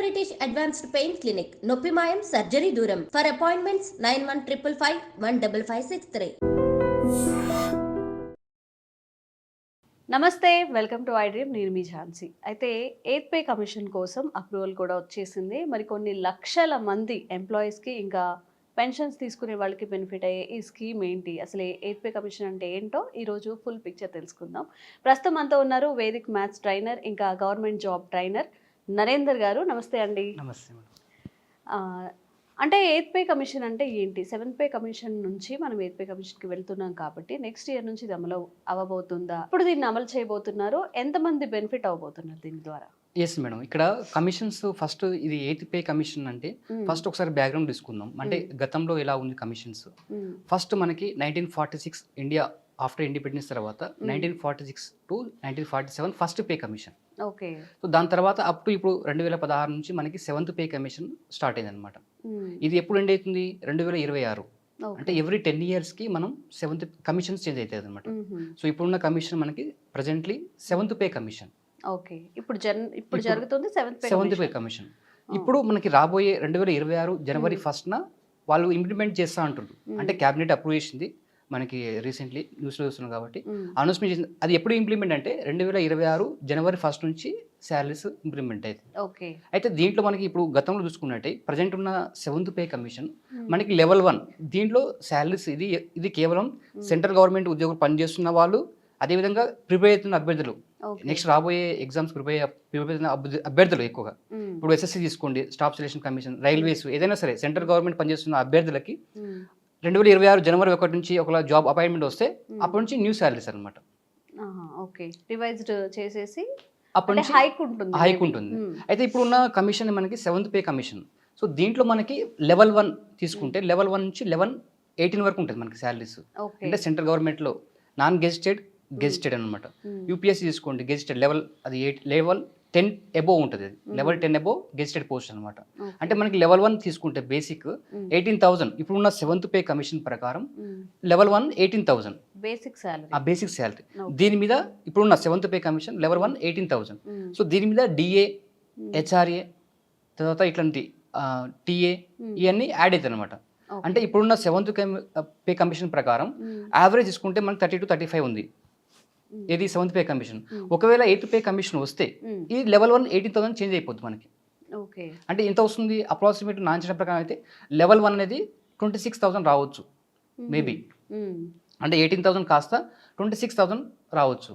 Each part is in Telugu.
బ్రిటిష్ అడ్వాన్స్డ్ పెయిన్ క్లినిక్ నొప్పి మాయం సర్జరీ దూరం. For appointments nine one triple five one double five six three నమస్తే వెల్కమ్ టు ఐ డ్రీమ్ నేను మీ ఝాన్సీ. అయితే ఎయిత్ పే కమిషన్ కోసం అప్రూవల్ కూడా వచ్చేసింది. మరి కొన్ని లక్షల మంది ఎంప్లాయీస్కి ఇంకా పెన్షన్స్ తీసుకునే వాళ్ళకి బెనిఫిట్ అయ్యే ఈ స్కీమ్ ఏంటి? అసలు ఎయిత్ పే కమిషన్ అంటే ఏంటో ఈరోజు ఫుల్ పిక్చర్ తెలుసుకుందాం. ప్రస్తుతం అంతా ఉన్నారు వేదిక్ మ్యాథ్స్ ట్రైనర్ ఇంకా government job trainer Narender garu నమస్తే అండి. నమస్తే అంటే ఎయిత్ పే కమిషన్ అంటే ఏంటి? సెవెంత్ పే కమిషన్ నుంచి మనం ఎయిత్ పే కమిషన్కి వెళ్తున్నాం కాబట్టి నెక్స్ట్ ఇయర్ నుంచి ఇది అమలు అవ్వబోతుందా ఇప్పుడు దీన్ని అమలు చేయబోతున్నారు. ఎంతమంది బెనిఫిట్ అవ్వబోతున్నారు దీని ద్వారా? Yes madam. ఇక్కడ కమిషన్స్ ఫస్ట్ ఇది ఎయిత్ పే కమిషన్ అంటే. ఫస్ట్ ఒకసారి బ్యాక్గ్రౌండ్ తీసుకుందాం. అంటే గతంలో ఎలా ఉంది కమిషన్స్. ఫస్ట్ మనకి nineteen forty six India after independence తర్వాత nineteen forty six to nineteen forty seven first pay commission. Okay. So దాని తర్వాత అప్ టు ఇప్పుడు రెండు వేల పదహారు నుంచి మనకి సెవెంత్ పే కమిషన్ స్టార్ట్ అయింది అనమాట. ఇది ఎప్పుడు ఎండ్ అవుతుంది? రెండు వేల ఇరవై ఆరు. అంటే ఎవ్రీ టెన్ ఇయర్స్కి మనం సెవెంత్ కమిషన్స్ చేంజ్ అవుతుంది అనమాట. సో ఇప్పుడున్న కమిషన్ మనకి presently seventh pay commission okay. ఇప్పుడు జన్ ఇప్పుడు జరుగుతుంది seventh pay seventh pay commission ఇప్పుడు మనకి రాబోయే రెండు వేల ఇరవై ఆరు జనవరి మ్మ్. ఫస్ట్న వాళ్ళు ఇంప్లిమెంట్ చేస్తా మ్మ్. అంటే క్యాబినెట్ అప్రూవ్ చేసింది. మనకి రీసెంట్లీ న్యూస్లో చూస్తున్నాం కాబట్టి. అనౌన్స్మెంట్ చేసింది అది ఎప్పుడు ఇంప్లిమెంట్ అంటే రెండు వేల ఇరవై ఆరు జనవరి ఫస్ట్ నుంచి శాలరీస్ ఇంప్లిమెంట్ అవుతుంది ఓకే అయితే దీంట్లో మనకి ఇప్పుడు గతంలో చూసుకున్నట్టే ప్రజెంట్ ఉన్న సెవెంత్ పే కమిషన్. మనకి లెవెల్ వన్ దీంట్లో శాలరీస్ ఇది ఇది కేవలం సెంట్రల్ గవర్నమెంట్ ఉద్యోగులు పనిచేస్తున్న వాళ్ళు అదేవిధంగా ప్రిపేర్ అవుతున్న అభ్యర్థులు. నెక్స్ట్ రాబోయే ఎగ్జామ్స్ ప్రిపేర్ ప్రిపేర్ అవుతున్న అభ్య- అభ్యర్థులు ఎక్కువగా. ఇప్పుడు ఎస్ఎస్సి తీసుకోండి స్టాఫ్ సెలక్షన్ కమిషన్ రైల్వేస్ ఏదైనా సరే సెంట్రల్ గవర్నమెంట్ పనిచేస్తున్న అభ్యర్థులకి. రెండు వేల ఇరవై ఆరు జనవరి ఒకటి నుంచి ఒక జాబ్ అపాయింట్మెంట్ వస్తే అప్పటి నుంచి న్యూ శాలరీస్ అనమాట ఓకే. రివైజ్డ్ చేసేసి అప్పటి నుంచి హైక్ ఉంటుంది హైక్. ఉంటుంది. అయితే ఇప్పుడున్న కమిషన్ మనకి సెవెంత్ పే కమిషన్. సో దీంట్లో మనకి లెవెల్ వన్ తీసుకుంటే లెవెల్ వన్ నుంచి లెవెన్ ఎయిటీన్ వరకు ఉంటుంది మనకి శాలరీస్ అంటే సెంట్రల్ గవర్నమెంట్లో నాన్ గెజిటెడ్ గెజిటెడ్ అనమాట. యూపీఎస్సీ తీసుకోండి గెజిటెడ్ లెవెల్ అది ఎయిట్ లెవెల్ టెన్ ఎబో ఉంటుంది అది level ten above gazetted post అనమాట. అంటే మనకి లెవెల్ వన్ తీసుకుంటే బేసిక్. ఎయిటీన్ థౌసండ్ ఇప్పుడున్న సెవెంత్ పే కమిషన్ ప్రకారం. Level one eighteen thousand basic salary ఆ బేసిక్ శాలరీ. దీని మీద ఇప్పుడున్న seventh pay commission level one eighteen thousand. So దీని మీద డిఏ. హెచ్ఆర్ఏ తర్వాత ఇట్లాంటి టీఏ. ఇవన్నీ యాడ్ అవుతాయి అనమాట. అంటే ఇప్పుడున్న సెవెంత్ పే కమిషన్ ప్రకారం. యావరేజ్ తీసుకుంటే మనకి థర్టీ టు థర్టీ ఫైవ్ ఉంది ఏది సెవెంత్ పే కమిషన్. ఒకవేళ ఎయిత్ పే కమిషన్ వస్తే. ఈ level one eighteen thousand change అయిపోద్ది మనకి. ఓకే. అంటే ఎంత వస్తుంది? అప్రాక్సిమేట్ నా అంచనా ప్రకారం అయితే లెవెల్ వన్ అనేది ట్వంటీ సిక్స్ థౌసండ్ రావచ్చు. మేబీ. అంటే ఎయిటీన్ థౌసండ్ కాస్త ట్వంటీ సిక్స్ థౌసండ్ రావచ్చు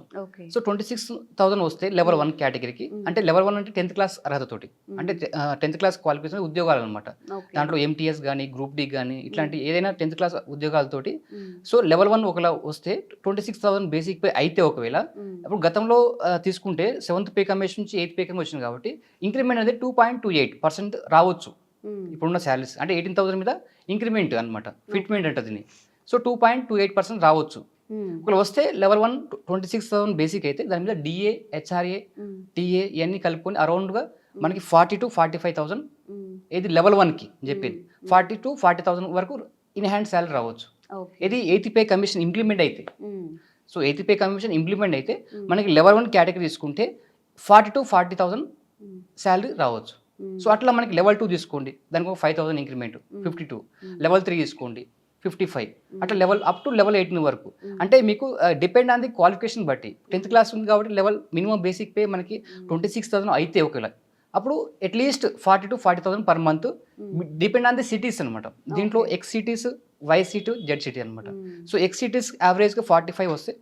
సో ట్వంటీ సిక్స్ థౌసండ్ వస్తే లెవెల్ వన్ కేటగిరీకి. అంటే లెవెల్ వన్ అంటే టెన్త్ క్లాస్ అర్హతతోటి Mm. అంటే టెన్త్ క్లాస్ క్వాలిఫికేషన్ ఉద్యోగాలు అనమాట దాంట్లో ఎంటీఎస్ కానీ గ్రూప్ డి కానీ ఇట్లాంటి ఏదైనా టెన్త్ క్లాస్ ఉద్యోగాలతోటి మ్మ్. సో లెవెల్ వన్ ఒకలా వస్తే twenty six thousand basic pay అయితే ఒకవేళ. ఇప్పుడు గతంలో ఆ, తీసుకుంటే సెవెంత్ పే కమిషన్ నుంచి ఎయిత్ పే కమిషన్ కాబట్టి ఇంక్రిమెంట్ అనేది two point two eight percent రావచ్చు. ఇప్పుడున్న శాలరీస్ అంటే ఎయిటీన్ థౌసండ్ మీద ఇంక్రిమెంట్ అనమాట ఫిట్మెంట్ అంటే దీన్ని so two point two eight percent రావచ్చు. ఒకవేళ వస్తే level one twenty six thousand basic అయితే దాని మీద డిఏ హెచ్ఆర్ఏ. టీఏ ఇవన్నీ కలుపుకొని అరౌండ్గా మనకి forty two forty five thousand. ఇది లెవెల్ వన్కి చెప్పింది. ఫార్టీ టు ఫార్టీ థౌసండ్ వరకు ఇన్ హ్యాండ్ శాలరీ రావచ్చు ఇది ఎయిత్ పే కమిషన్ ఇంప్లిమెంట్ అయితే. So eighth pay commission implement అయితే మ్మ్. మనకి లెవెల్ వన్ కేటగిరీ తీసుకుంటే forty two forty thousand. Salary రావచ్చు. సో అట్లా మనకి లెవెల్ టూ తీసుకోండి దానికి ఒక five thousand increment fifty two. Level three తీసుకోండి ఫిఫ్టీ ఫైవ్. అట్లా level up to level eighteen వరకు. మ్మ్. అంటే మీకు డిపెండ్ ఆన్ ది క్వాలిఫికేషన్ బట్టి. టెన్త్ క్లాస్ ఉంది కాబట్టి లెవెల్ మినిమం బేసిక్ పే మనకి ట్వంటీ సిక్స్ థౌసండ్ అయితే ఒకవేళ. అప్పుడు at least forty to forty thousand per month depend on the cities అనమాట దీంట్లో. X cities Y city Z city అనమాట. సో ఎక్స్ సిటీస్ యావరేజ్గా ఫార్టీ ఫైవ్ వస్తే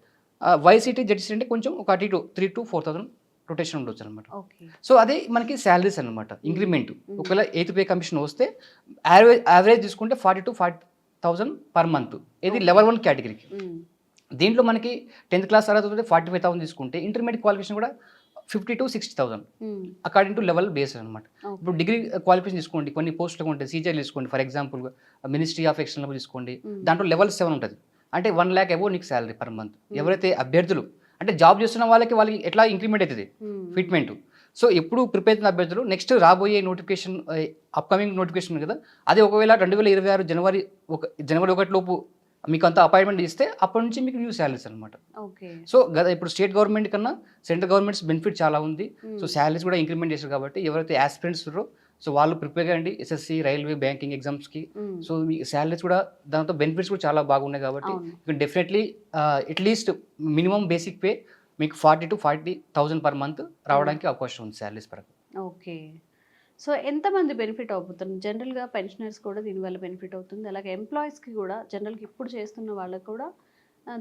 వై సిటీ జెడ్ సిటీ అంటే కొంచెం ఒక three to three to four thousand rotation ఉండొచ్చు అనమాట సో అదే మనకి శాలరీస్ అనమాట ఇంక్రిమెంట్. ఒకవేళ ఎయిత్ పే కమిషన్ వస్తే యావరేజ్ యావరేజ్ తీసుకుంటే forty two forty thousand per month. ఇది లెవెల్ వన్ కేటగిరీకి. దీంట్లో మనకి టెన్త్ క్లాస్ తర్వాత ఫార్టీ ఫైవ్ థౌసండ్ తీసుకుంటే ఇంటర్మీడియట్ క్వాలిఫికేషన్ కూడా fifty two sixty thousand. According to level base అనమాట. ఇప్పుడు డిగ్రీ క్వాలిఫికేషన్ తీసుకోండి కొన్ని పోస్టులు ఉంటాయి సీజర్ తీసుకోండి for example ministry of external తీసుకోండి. దాంట్లో లెవెల్ సెవెన్ ఉంటుంది. అంటే వన్ ల్యాక్ అబో నీకు శాలరీ పర్ మంత్. ఎవరైతే అభ్యర్థులు అంటే జాబ్ చేస్తున్న వాళ్ళకి వాళ్ళకి ఎట్లా ఇంక్రిమెంట్ అవుతుంది. ఫిట్మెంట్. సో ఎప్పుడు ప్రిపేర్ అయిన అభ్యర్థులు నెక్స్ట్ రాబోయే నోటిఫికేషన్ అప్కమింగ్ నోటిఫికేషన్ కదా అది ఒకవేళ రెండు వేల ఇరవై ఆరు జనవరి ఒక జనవరి ఒకటి లోపు మీకు అంత అపాయింట్మెంట్ ఇస్తే అప్పటి నుంచి మీకు న్యూ శాలరీస్ అనమాట ఓకే. సో గత ఇప్పుడు స్టేట్ గవర్నమెంట్ కన్నా సెంట్రల్ గవర్నమెంట్స్ బెనిఫిట్ చాలా ఉంది. సో శాలరీస్ కూడా ఇంక్రిమెంట్ చేశారు కాబట్టి ఎవరైతే ఆస్పిరెంట్స్ ఉన్నారో సో వాళ్ళు ప్రిపేర్ కండి ఎస్ఎస్సి రైల్వే బ్యాంకింగ్ ఎగ్జామ్స్కి సో మీ శాలరీస్ కూడా దాంతో బెనిఫిట్స్ కూడా చాలా బాగున్నాయి కాబట్టి definitely at least minimum basic pay మీకు forty to forty thousand per month రావడానికి అవకాశం ఉంది శాలరీస్ పరంగా. ఓకే. సో ఎంతమంది బెనిఫిట్ అవుతుంది జనరల్గా పెన్షనర్స్ కూడా దీనివల్ల బెనిఫిట్ అవుతుంది. అలాగే ఎంప్లాయీస్కి కూడా జనరల్గా ఇప్పుడు చేస్తున్న వాళ్ళకి కూడా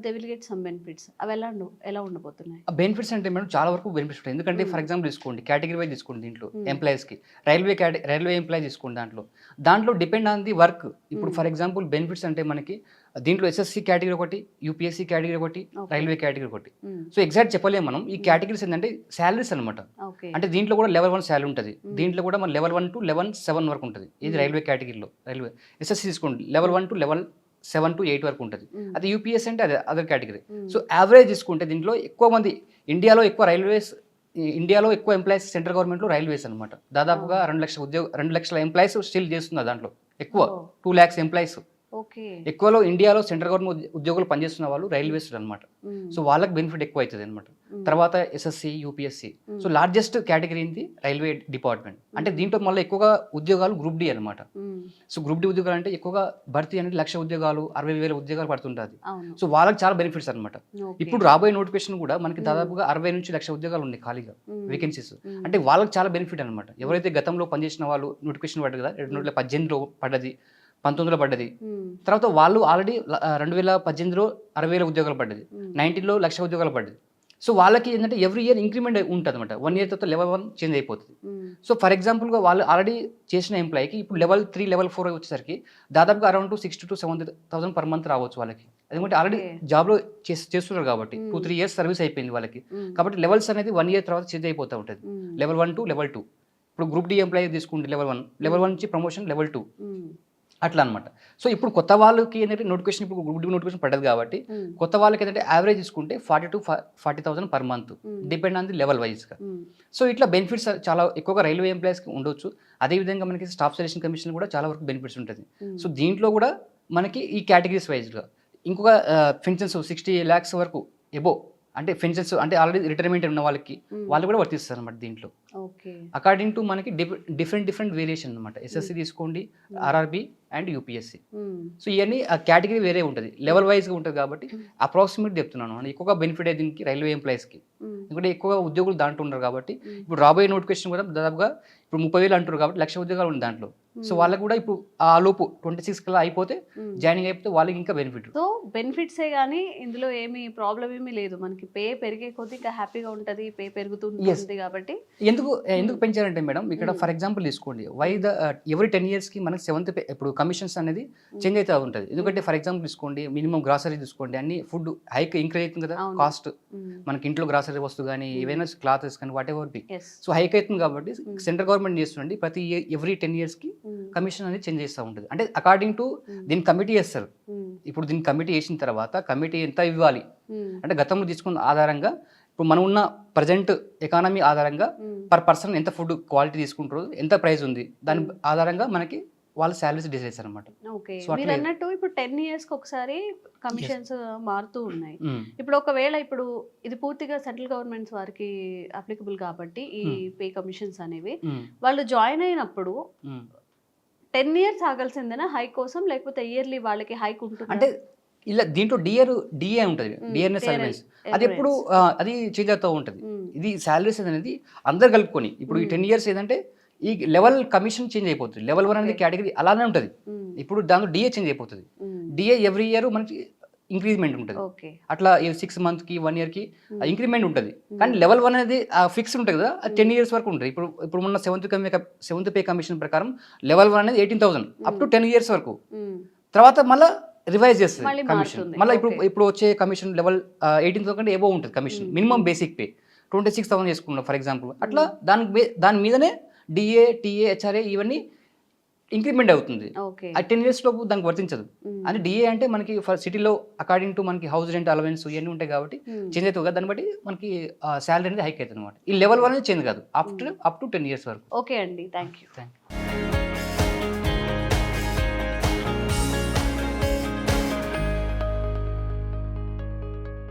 they will get some benefits అవి ఎలా ఎలా ఉండబోతున్నాయి? బెనిఫిట్స్ అంటే మేడం చాలా వరకు బెనిఫిట్స్ ఉంటాయి. ఎందుకంటే ఫర్ ఎగ్జాంపుల్ తీసుకోండి కేటగిరీ వైజ్ తీసుకోండి దీంట్లో Hmm. ఎంప్లాయీస్కి రైల్వే రైల్వే ఎంప్లాయీ తీసుకోండి దాంట్లో. దాంట్లో డిపెండ్ ఆన్ ది వర్క్ ఇప్పుడు Hmm. ఫర్ ఎగ్జాంపుల్ బెనిఫిట్స్ అంటే మనకి దీంట్లో ఎస్ఎస్సి కేటగిరీ ఒకటి యూపీఎస్సీ కేటగిరీ ఒకటి. రైల్వే కేటగిరీ ఒకటి. సో ఎగ్జాక్ట్ చెప్పలేము మనం. ఈ కేటగిరీస్ ఏంటంటే శాలరీస్ అనమాట అంటే దీంట్లో కూడా లెవెల్ వన్ శాలరీ ఉంటుంది. Hmm. దీంట్లో కూడా మన level one to level seven వరకు ఉంటుంది. ఇది Hmm. రైల్వే కేటగిరీలో రైల్వే ఎస్ఎస్సి తీసుకోండి. Level one to level seven to eight వరకు ఉంటుంది. అది యూపీఎస్ అంటే అదే అదర్ కేటగిరీ. సో యావరేజ్ తీసుకుంటే దీంట్లో ఎక్కువ మంది ఇండియాలో ఎక్కువ రైల్వేస్ ఇండియాలో ఎక్కువ ఎంప్లాయీస్ సెంట్రల్ గవర్నమెంట్లో రైల్వేస్ అనమాట దాదాపుగా రెండు లక్షల ఉద్యోగ రెండు లక్షల ఎంప్లాయీస్ స్టిల్ చేస్తున్నారు దాంట్లో. ఎక్కువ. Two lakhs employees. ఎక్కువలో ఇండియాలో సెంట్రల్ గవర్నమెంట్ ఉద్యోగులు పనిచేస్తున్న వాళ్ళు రైల్వేస్ అనమాట సో వాళ్ళకి బెనిఫిట్ ఎక్కువ అవుతుంది అనమాట తర్వాత SSC UPSC. So largest category ఇది రైల్వే డిపార్ట్మెంట్. అంటే దీంట్లో మళ్ళీ ఎక్కువగా ఉద్యోగాలు గ్రూప్ డి అనమాట సో గ్రూప్ డి ఉద్యోగాలు అంటే ఎక్కువగా భర్తీ అనేది లక్ష ఉద్యోగాలు అరవై వేల ఉద్యోగాలు పడుతుంటుంది. సో వాళ్ళకి చాలా బెనిఫిట్స్ అనమాట. ఇప్పుడు రాబోయే నోటిఫికేషన్ కూడా మనకి. దాదాపుగా అరవై నుంచి లక్ష ఉద్యోగాలు ఉన్నాయి ఖాళీగా. వేకెన్సీస్. అంటే వాళ్ళకి చాలా బెనిఫిట్ అనమాట ఎవరైతే గతంలో పనిచేసిన వాళ్ళు నోటిఫికేషన్ పడ్డది కదా రెండు వేల పద్దెనిమిదిలో పడ్డది పంతొమ్మిదిలో పడ్డది. తర్వాత వాళ్ళు ఆల్రెడీ రెండు వేల పద్దెనిమిదిలో అరవై వేల ఉద్యోగాలు పడ్డది. నైన్టీన్లో లక్ష ఉద్యోగాలు పడ్డది సో వాళ్ళకి ఏంటంటే ఎవ్రీ ఇయర్ ఇంక్రిమెంట్ ఉంటుంది అనమాట వన్ ఇయర్ తర్వాత లెవెల్ వన్ చేంజ్ అయిపోతుంది. సో ఫర్ ఎగ్జాంపుల్గా వాళ్ళు ఆల్రెడీ చేసిన ఎంప్లాయీకి ఇప్పుడు లెవెల్ త్రీ లెవెల్ ఫోర్ వచ్చేసరికి దాదాపుగా around to sixty to seven thousand per month రావచ్చు వాళ్ళకి ఎందుకంటే ఆల్రెడీ. జాబ్లో చేస్తున్నారు కాబట్టి. టూ త్రీ ఇయర్స్ సర్వీస్ అయిపోయింది వాళ్ళకి. కాబట్టి లెవెల్స్ అనేది వన్ ఇయర్ తర్వాత చేంజ్ అయిపోతూ ఉంటుంది. Level one to level two ఇప్పుడు గ్రూప్ డి ఎంప్లాయీ తీసుకుంటే లెవెల్ వన్ లెవెల్ వన్ నుంచి ప్రమోషన్ లెవెల్ టూ. అట్లా అనమాట సో ఇప్పుడు కొత్త వాళ్ళకి ఏంటంటే నోటిఫికేషన్ ఇప్పుడు గ్రూప్ డి నోటిఫికేషన్ పడ్డది కాబట్టి. కొత్త వాళ్ళకి ఏంటంటే యావరేజ్ తీసుకుంటే forty two forty thousand per month. Depend on the level వైజ్గా. సో ఇట్లా బెనిఫిట్స్ చాలా ఎక్కువగా రైల్వే ఎంప్లాయీస్కి ఉండొచ్చు అదేవిధంగా మనకి స్టాఫ్ సెలక్షన్ కమిషన్ కూడా చాలా వరకు బెనిఫిట్స్ ఉంటుంది. సో దీంట్లో కూడా మనకి ఈ కేటగిరీస్ వైజ్గా ఇంకొక పెన్షన్స్ సిక్స్టీ ల్యాక్స్ వరకు ఎబో అంటే పెన్షన్స్ అంటే ఆల్రెడీ రిటైర్మెంట్ ఉన్న వాళ్ళకి. వాళ్ళు కూడా వర్తిస్తారు అనమాట దీంట్లో అకార్డింగ్ టు మనకి డిఫరెంట్ డిఫరెంట్ వేరియేషన్ అనమాట ఎస్ఎస్సి తీసుకోండి RRB and UPSC. Mm. So ఇవన్నీ ఆ కేటగిరీ వేరే ఉంటుంది. లెవెల్ వైజ్గా ఉంటుంది కాబట్టి అప్రాక్సిమేట్ చెప్తున్నాను. ఎక్కువగా బెనిఫిట్ అయ్యేది దీనికి రైల్వే ఎంప్లాయీస్కి. Mm. ఎందుకంటే ఎక్కువగా ఉద్యోగులు దాంట్లో ఉన్నారు కాబట్టి. ఇప్పుడు రాబోయే నోటిఫికేషన్ కూడా దాదాపుగా ఇప్పుడు ముప్పై వేలు అంటారు కాబట్టి లక్ష ఉద్యోగాలు ఉంది దాంట్లో. సో. వాళ్ళకి కూడా ఇప్పుడు ఆ లోపు ట్వంటీ సిక్స్ కల్లా అయిపోతే. జాయినింగ్ అయిపోతే వాళ్ళకి ఇంకా బెనిఫిట్. సో బెనిఫిట్సే కానీ ఇందులో ఏమి ప్రాబ్లం ఏమీ లేదు. మనకి పే పెరిగే కొద్దీ ఇంకా హ్యాపీగా ఉంటుంది పే పెరుగుతుంటుంది కాబట్టి. ఎందుకు ఎందుకు పెంచారంటే మేడం ఇక్కడ. ఫర్ ఎగ్జాంపుల్ తీసుకోండి. వై ద ఎవరి టెన్ ఇయర్స్కి మనకి సెవెంత్ ఇప్పుడు కమిషన్స్ అనేది చేంజ్ అవుతూ ఉంటుంది. ఎందుకంటే ఫర్ ఎగ్జాంపుల్ తీసుకోండి మినిమం గ్రాసరీ తీసుకోండి అన్ని ఫుడ్ హైక్ ఇంక్రీజ్ అవుతుంది కదా. కాస్ట్ మనకి ఇంట్లో గ్రాసరీ వస్తువు కానీ. ఏవైనా క్లాత్స్ కానీ whatever be so hike అవుతుంది కాబట్టి. సెంట్రల్ గవర్నమెంట్ చేస్తుందండి ప్రతి ఎవ్రీ టెన్ ఇయర్స్కి కమిషన్ అనేది చేంజ్ చేస్తూ ఉంటుంది. అంటే అకార్డింగ్ టు దీని కమిటీ చేస్తారు. ఇప్పుడు దీని కమిటీ చేసిన తర్వాత కమిటీ ఎంత ఇవ్వాలి? అంటే గతంలో తీసుకున్న ఆధారంగా ఇప్పుడు మనం ఉన్న ప్రజెంట్ ఎకానమీ ఆధారంగా పర్ పర్సన్ ఎంత ఫుడ్ క్వాలిటీ తీసుకుంటారు ఎంత ప్రైస్ ఉంది దాని. ఆధారంగా మనకి వాళ్ళ శాలరీస్ డిసైడ్ చేస్తారు అనమాట మీరు అన్నట్టు ఇప్పుడు టెన్ ఇయర్స్కి ఒకసారి కమిషన్స్ మారుతూ ఉన్నాయి. ఇప్పుడు ఒకవేళ ఇప్పుడు ఇది పూర్తిగా సెంట్రల్ గవర్నమెంట్స్ వారికి అప్లికబుల్ కాబట్టి ఈ Hmm. పే కమిషన్స్ అనేవి వాళ్ళు జాయిన్ అయినప్పుడు టెన్ ఇయర్స్ ఆగాల్సిందేనా హైక్ కోసం లేకపోతే ఇయర్లీ వాళ్ళకి హైక్ ఉంటుంది? అంటే ఇలా దీంట్లో డిఆర్ డిఏ ఉంటుంది. డిఆర్ఎస్ సర్వీస్ అది ఎప్పుడు అది చేంజ్ అవుతూ ఉంటుంది. Hmm. ఇది శాలరీస్ అనేది అందరు కలుపుకొని. ఇప్పుడు ఈ. టెన్ ఇయర్స్ ఏదంటే ఈ లెవెల్ కమిషన్ చేంజ్ అయిపోతుంది. లెవెల్ వన్ అనేది. కేటగిరీ అలానే ఉంటుంది. ఇప్పుడు దాంట్లో డిఏ చేంజ్ అయిపోతుంది. డిఏ ఎవ్రీ ఇయర్ మనకి ఇంక్రీజ్మెంట్ ఉంటుంది. అట్లా సిక్స్ మంత్కి వన్ ఇయర్కి Mm. ఇంక్రిమెంట్ ఉంటుంది. కానీ లెవెల్ వన్ అనేది ఫిక్స్ ఉంటుంది కదా అది టెన్ ఇయర్స్ వరకు ఉంటుంది. ఇప్పుడు ఇప్పుడు ఉన్న సెవెంత్ కమి సెవెంత్ పే కమిషన్ ప్రకారం లెవెల్ వన్ అనేది eighteen thousand up to ten years వరకు. తర్వాత మళ్ళీ రివైజ్ చేస్తుంది కమిషన్. మళ్ళీ ఇప్పుడు. ఇప్పుడు వచ్చే కమిషన్ లెవెల్ ఎయిటీన్ థౌసండ్ కంటే ఏవో ఉంటుంది commission. Minimum basic pay twenty six thousand చేసుకున్నాం ఫర్ ఎగ్జాంపుల్ అట్లా దాని దాని మీదనే డిఏ టీఏ హెచ్ఆర్ఏ ఇవన్నీ ఇంక్రిమెంట్ అవుతుంది. ఆ టెన్ ఇయర్స్ లోపు దానికి వర్తించదు. అంటే డిఏ అంటే మనకి ఫర్ సిటీలో అకార్డింగ్ టు మనకి హౌస్ రెంట్ అలవెన్స్ ఇవన్నీ ఉంటాయి కాబట్టి చేంజ్ అవుతుంది కదా దాన్ని బట్టి మనకి శాలరీ అనేది హైక్ అవుతుంది అనమాట ఈ లెవెల్ వన్ చేంజ్ కాదు. Up to up to ten years వరకు. ఓకే అండి. Thank you thank you